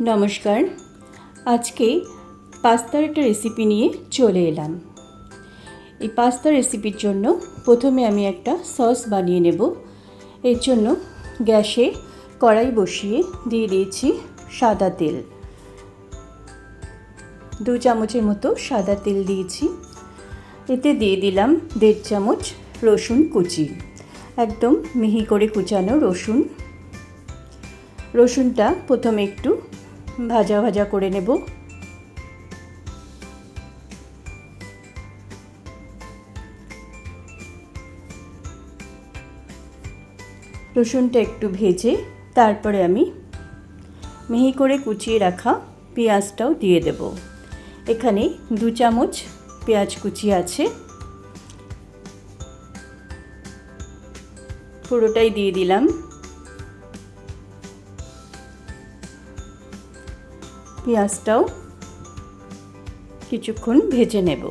নমস্কার। আজকে পাস্তার একটা রেসিপি নিয়ে চলে এলাম। এই পাস্তা রেসিপির জন্য প্রথমে আমি একটা সস বানিয়ে নেব। এর জন্য গ্যাসে কড়াই বসিয়ে দিয়ে দিয়েছি সাদা তেল। দু চামচের মতো সাদা তেল দিয়েছি। এতে দিয়ে দিলাম দেড় চামচ রসুন কুচি। একদম মিহি করে কুচানো রসুন। রসুনটা প্রথমে একটু ভাজা ভাজা করে নেব। রসুনটা একটু ভেজে তারপরে আমি মিহি করে কুচিয়ে রাখা পেঁয়াজটাও দিয়ে দেব। এখানে দু চামচ পেঁয়াজ কুচি আছে। পুরোটাই দিয়ে দিলাম। পেঁয়াজটাও কিছুক্ষণ ভেজে নেব।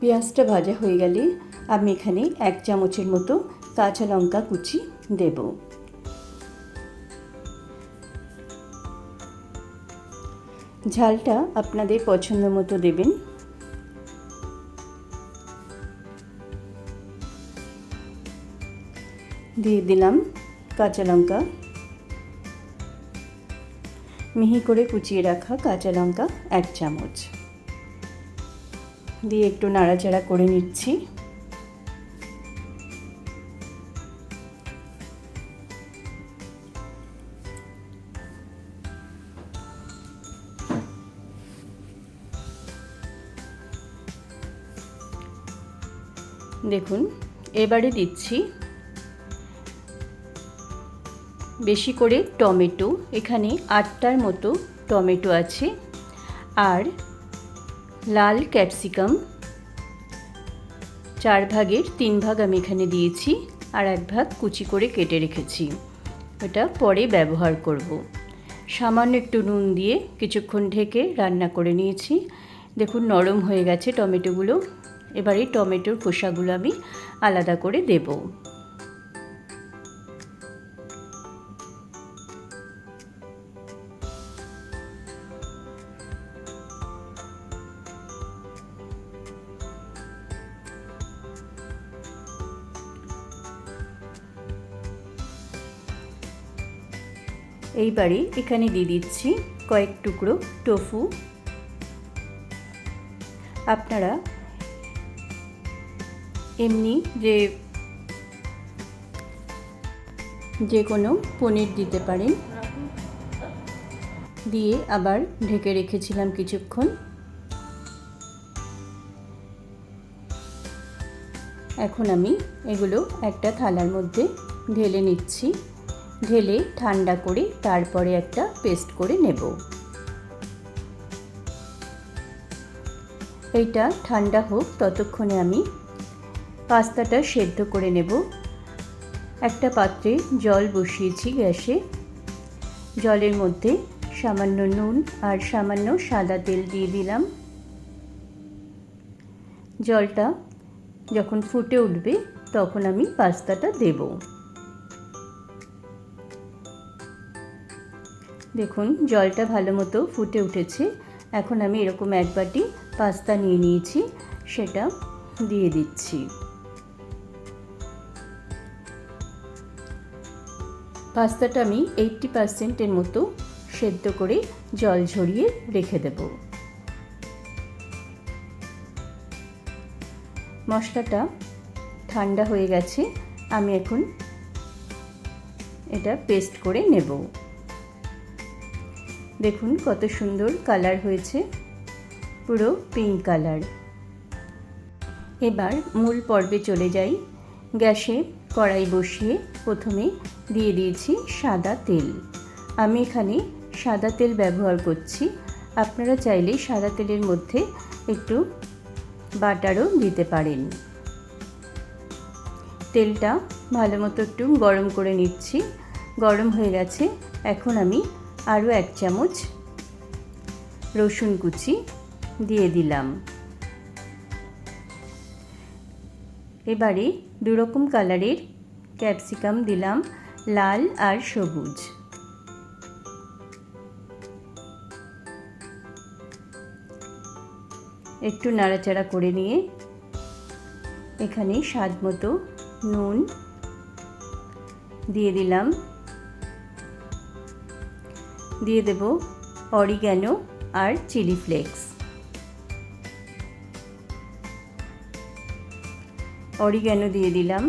পেঁয়াজটা ভাজা হয়ে গেলে আমি এখানে এক চামচের মতো কাঁচা লঙ্কা কুচি দেবো। ঝালটা আপনাদের পছন্দ মতো দেবেন। দিয়ে দিলাম কাঁচা লঙ্কা। মিহি করে কুচিয়ে রাখা কাঁচা লঙ্কা এক চামচ। দিয়ে একটু নাড়াচাড়া করে নিচ্ছি। দেখুন, এবারে দিচ্ছি বেশি করে টমেটো। এখানে আটটার মতো টমেটো আছে। আর লাল ক্যাপসিকাম, চার ভাগের তিন ভাগ আমি এখানে দিয়েছি আর এক ভাগ কুচি করে কেটে রেখেছি। ওটা পরে ব্যবহার করব। সামান্য একটু নুন দিয়ে কিছুক্ষণ ঢেকে রান্না করে নিয়েছি। দেখুন, নরম হয়ে গেছে টমেটোগুলো। এবারে টমেটোর খোসাগুলো আমি আলাদা করে দেব। এইবারে এখানে দিয়ে দিচ্ছি কয়েক টুকরো টোফু। আপনারা এমনি যে যে কোনো পনির দিতে পারেন। দিয়ে আবার ঢেকে রেখেছিলাম কিছুক্ষণ। এখন আমি এগুলো একটা থালার মধ্যে ঢেলে নিচ্ছি। ঢেলে ঠান্ডা করে তারপরে একটা পেস্ট করে নেব। এইটা ঠান্ডা হোক, ততক্ষণে আমি পাস্তাটা সেদ্ধ করে নেব। একটা পাত্রে জল বসিয়েছি গ্যাসে। জলের মধ্যে সামান্য নুন আর সামান্য সাদা তেল দিয়ে দিলাম। জলটা যখন ফুটে উঠবে তখন আমি পাস্তাটা দেব। দেখুন, জলটা ভালো মতো ফুটে উঠেছে। এখন আমি এরকম এক বাটি পাস্তা নিয়ে নিয়েছি, সেটা দিয়ে দিচ্ছি। পাস্তাটা আমি এইটটি পারসেন্টের মতো সেদ্ধ করে জল ঝরিয়ে রেখে দেব। মশলাটা ঠান্ডা হয়ে গেছে, আমি এখন এটা পেস্ট করে নেব। দেখুন কত সুন্দর কালার হয়েছে, পুরো পিঙ্ক কালার এবার মূল পর্বে চলে যাই, গ্যাসে কড়াই বসিয়ে প্রথমে দিয়ে দিয়েছি সাদা তেল। আমি এখানে সাদা তেল ব্যবহার করছি। আপনারা চাইলে সাদা তেলের মধ্যে একটু বাটারও দিতে পারেন। তেলটা ভালো মতো একটু গরম করে নিচ্ছি। গরম হয়ে গেছে। এখন আমি আরও এক চামচ রসুন কুচি দিয়ে দিলাম। এবারে দুরকম কালারের ক্যাপসিকাম দিলাম, লাল আর সবুজ। একটু নাড়াচাড়া করে নিয়ে এখানে স্বাদ মতো নুন দিয়ে দিলাম। দিয়ে দেব অরিগ্যানো আর চিলি ফ্লেক্স। অরিগ্যানো দিয়ে দিলাম।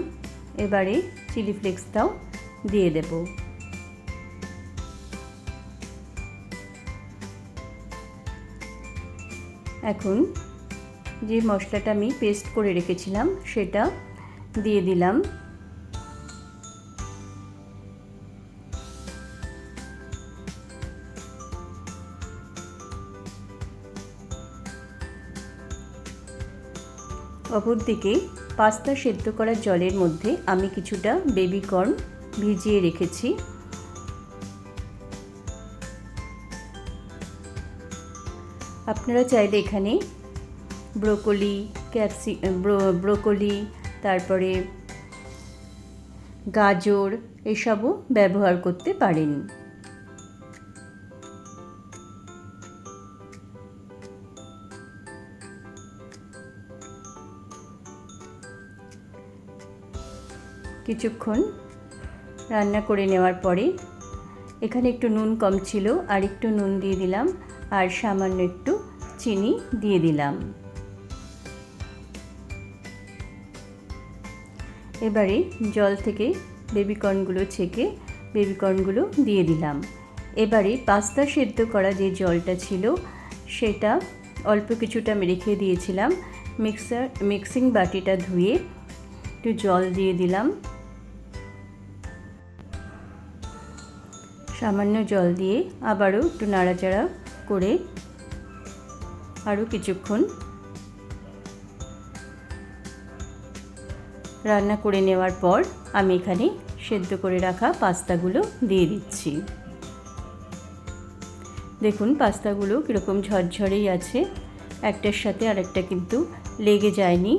এবারে চিলি ফ্লেক্সটাও দিয়ে দেব। এখন যে মশলাটা আমি পেস্ট করে রেখেছিলাম, সেটা দিয়ে দিলাম। অপরদিকে পাস্তা সেদ্ধ করার জলের মধ্যে আমি কিছুটা বেবি কর্ন ভিজিয়ে রেখেছি। আপনারা চাইলে এখানে ব্রোকলি, ক্যাপসি ব্রোকলি, তারপরে গাজর এসবও ব্যবহার করতে পারেন। কিছুক্ষণ রান্না করে নেওয়ার পরে এখানে একটু নুন কম ছিল আর একটু নুন দিয়ে দিলাম আর সামান্য একটু চিনি দিয়ে দিলাম। এবারে জল থেকে বেবিকর্নগুলো ছেঁকে বেবিকর্নগুলো দিয়ে দিলাম। এবারে পাস্তা সেদ্ধ করা যে জলটা ছিল সেটা অল্প কিছুটা আমি রেখে দিয়েছিলাম। মিক্সার, মিক্সিং বাটিটা ধুয়ে একটু জল দিয়ে দিলাম। সামান্য জল দিয়ে আবারও একটু নাড়াচাড়া করে আরও কিছুক্ষণ রান্না করে নেওয়ার পর আমি এখানে সেদ্ধ করে রাখা পাস্তাগুলো দিয়ে দিচ্ছি। দেখুন পাস্তাগুলো কীরকম ঝরঝরেই আছে। একটার সাথে আরেকটা কিন্তু লেগে যায়নি।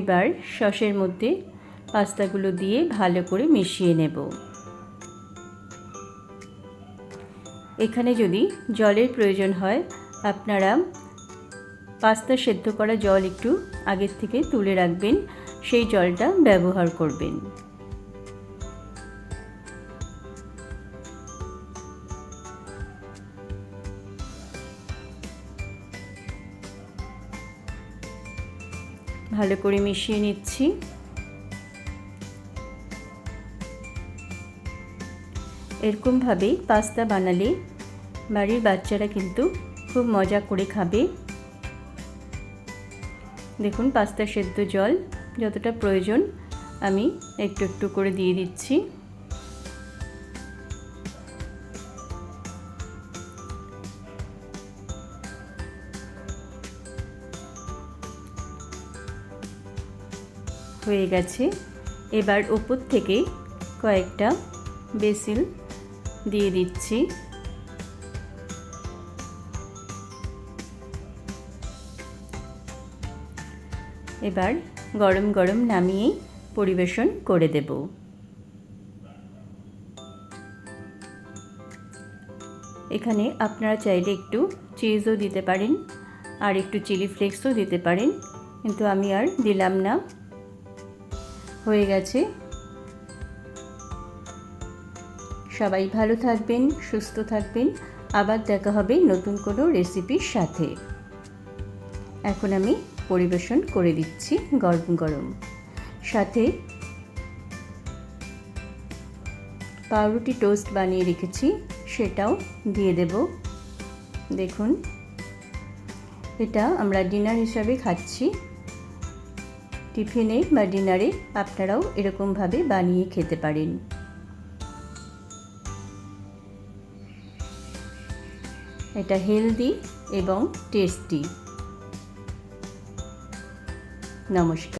এবার সসের মধ্যে পাস্তাগুলো দিয়ে ভালো করে মিশিয়ে নেব। এখানে যদি জলের প্রয়োজন হয়, আপনারা পাস্তা সেদ্ধ করা জল একটু আগের থেকে তুলে রাখবেন, সেই জলটা ব্যবহার করবেন। ভালো করে মিশিয়ে নিচ্ছি। এরকমভাবেই পাস্তা বানালে বাড়ির বাচ্চারা কিন্তু খুব মজা করে খাবে। দেখুন পাস্তা সেদ্ধ জল, যতটা প্রয়োজন আমি একটু একটু করে দিয়ে দিচ্ছি। হয়ে গেছে। এবার ওপর থেকে কয়েকটা বেসিল দিয়ে দিচ্ছি। এবার গরম গরম নামিয়ে পরিবেশন করে দেব। এখানে আপনারা চাইলে একটু চিজও দিতে পারেন, আর একটু চিলি ফ্লেক্সও দিতে পারেন, কিন্তু আমি আর দিলাম না। হয়ে গেছে। সবাই ভালো থাকবেন, সুস্থ থাকবেন। আবার দেখা হবে নতুন কোনো রেসিপির সাথে। এখন আমি পরিবেশন করে দিচ্ছি গরম গরম। সাথে পাউরুটি টোস্ট বানিয়ে রেখেছি, সেটাও দিয়ে দেব। দেখুন, এটা আমরা ডিনার হিসাবে খাচ্ছি। টিফিনে বা ডিনারে আপনারাও এরকমভাবে বানিয়ে খেতে পারেন। এটা হেলদি এবং টেস্টি। নমস্কার।